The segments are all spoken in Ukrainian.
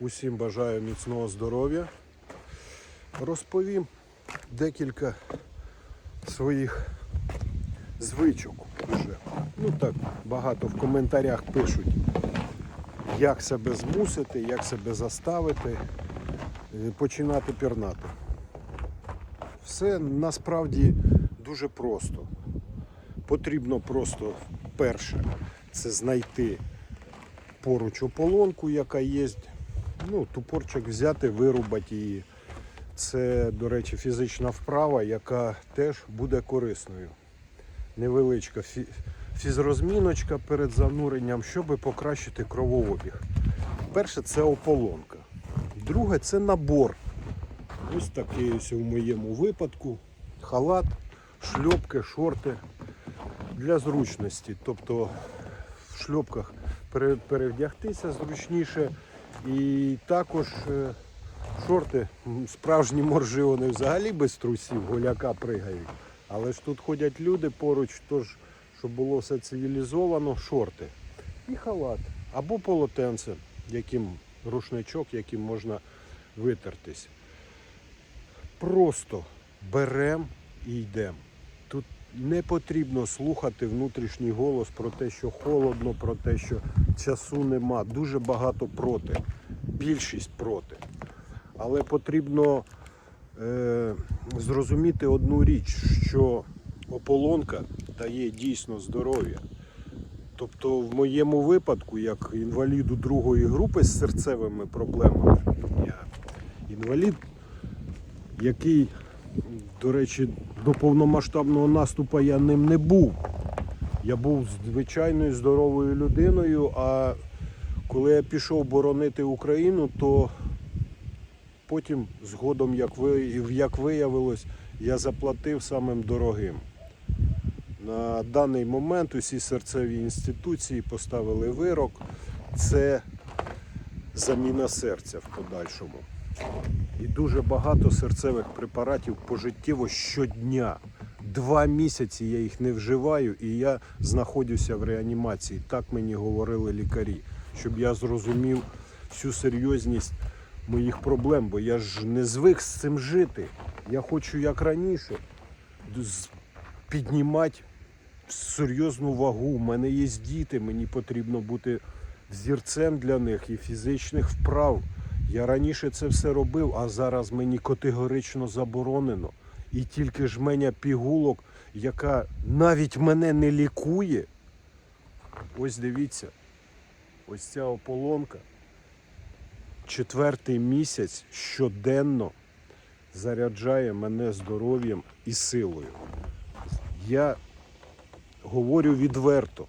Усім бажаю міцного здоров'я. Розповім декілька своїх звичок уже. Ну так, багато в коментарях пишуть, як себе змусити, як себе заставити е, починати пірнати. Все насправді дуже просто. Потрібно просто перше це знайти поруч ополонку, яка є. Ну, тупорчик взяти, вирубати її. Це, до речі, фізична вправа, яка теж буде корисною. Невеличка фі- фізрозміночка перед зануренням, щоб покращити кровообіг. Перше це ополонка. Друге це набор. Ось такий ось у моєму випадку. Халат, шльопки, шорти для зручності. Тобто в шльопках перевдягтися зручніше. І також е, шорти, справжні моржи, вони взагалі без трусів, голяка пригають. Але ж тут ходять люди поруч, тож, щоб було все цивілізовано, шорти. І халат. Або полотенце, яким рушничок, яким можна витертись. Просто беремо і йдемо. Тут не потрібно слухати внутрішній голос про те, що холодно, про те, що часу нема. Дуже багато проти. Більшість проти. Але потрібно е, зрозуміти одну річ, що ополонка дає дійсно здоров'я. Тобто, в моєму випадку, як інваліду другої групи з серцевими проблемами, я інвалід, який, до речі, до повномасштабного наступу я ним не був. Я був звичайною здоровою людиною, а коли я пішов боронити Україну, то потім, згодом, як, ви, як виявилось, я заплатив самим дорогим. На даний момент усі серцеві інституції поставили вирок. Це заміна серця в подальшому. І дуже багато серцевих препаратів пожиттєво щодня. Два місяці я їх не вживаю, і я знаходжуся в реанімації. Так мені говорили лікарі, щоб я зрозумів всю серйозність моїх проблем, бо я ж не звик з цим жити. Я хочу як раніше піднімати серйозну вагу. У мене є діти, мені потрібно бути взірцем для них і фізичних вправ. Я раніше це все робив, а зараз мені категорично заборонено. І тільки жменя пігулок, яка навіть мене не лікує. Ось дивіться, ось ця ополонка. Четвертий місяць щоденно заряджає мене здоров'ям і силою. Я говорю відверто,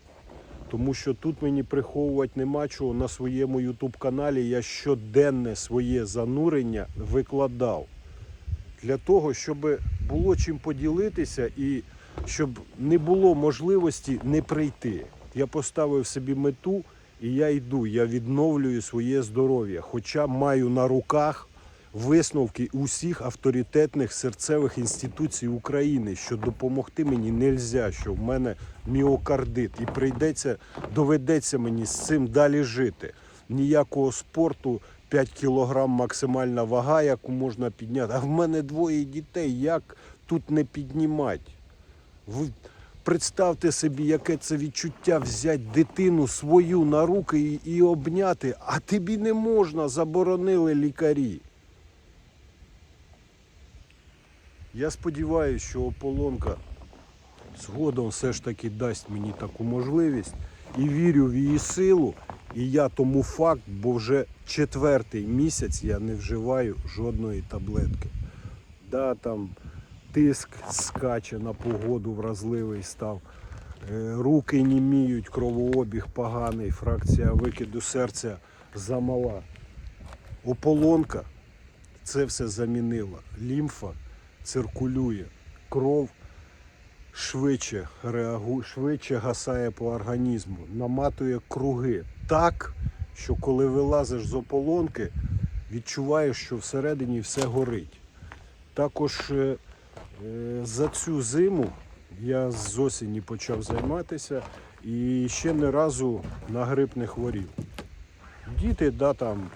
тому що тут мені приховувати нема чого. На своєму YouTube каналі я щоденне своє занурення викладав для того, щоб було чим поділитися і щоб не було можливості не прийти. Я поставив собі мету і я йду, я відновлюю своє здоров'я, хоча маю на руках висновки усіх авторитетних серцевих інституцій України, що допомогти мені не можна, що в мене міокардит, і прийдеться, доведеться мені з цим далі жити. Ніякого спорту 5 кілограм максимальна вага, яку можна підняти. А в мене двоє дітей. Як тут не піднімати? Ви представте собі, яке це відчуття взяти дитину свою на руки і, і обняти, а тобі не можна, заборонили лікарі. Я сподіваюся, що ополонка згодом все ж таки дасть мені таку можливість і вірю в її силу. І я тому факт, бо вже четвертий місяць я не вживаю жодної таблетки. Да, там тиск скаче на погоду, вразливий став. Е, Руки німіють, кровообіг поганий, фракція викиду серця замала. Ополонка це все замінила. Лімфа циркулює, кров швидше реагує, швидше гасає по організму, наматує круги так, що коли вилазиш з ополонки, відчуваєш, що всередині все горить. Також е, е, за цю зиму я з осені почав займатися і ще не разу на грип не хворів. Діти, да, там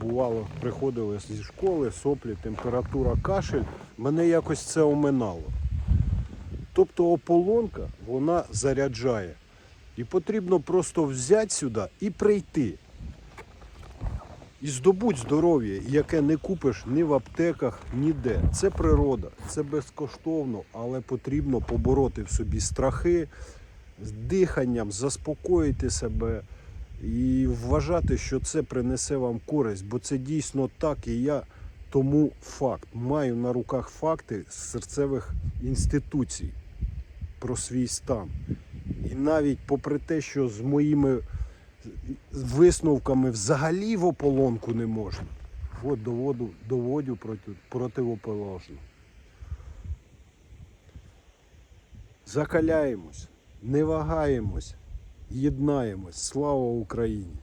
бувало, приходили зі школи, соплі, температура, кашель, мене якось це оминало. Тобто ополонка вона заряджає. І потрібно просто взяти сюди і прийти. І здобуть здоров'я, яке не купиш ні в аптеках, ніде. Це природа, це безкоштовно, але потрібно побороти в собі страхи з диханням, заспокоїти себе і вважати, що це принесе вам користь, бо це дійсно так. І я тому факт маю на руках факти з серцевих інституцій про свій стан. І навіть попри те, що з моїми висновками взагалі в ополонку не можна. От доводу, доводю проти, противоположно. Закаляємось, не вагаємось, єднаємось. Слава Україні!